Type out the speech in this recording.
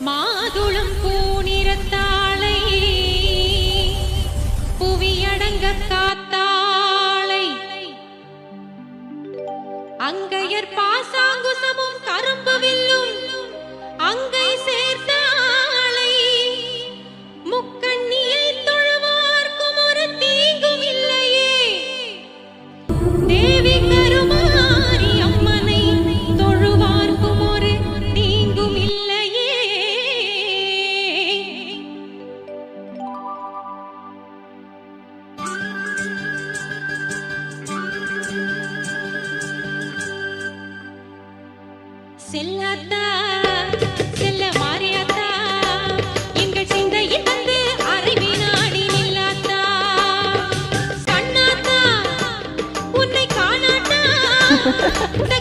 மாதுளம் பூநிறத்தாளை புவியடங்க காத்தாளை அங்கையர் பாசாங்கு செல்லாத்தா செல்ல மாறியாத்தா எங்கள் சிந்தையில் வந்து அறிவினாடி நில்லாத்தா. கண்ணாத்தா உன்னை காணாட்டா இந்த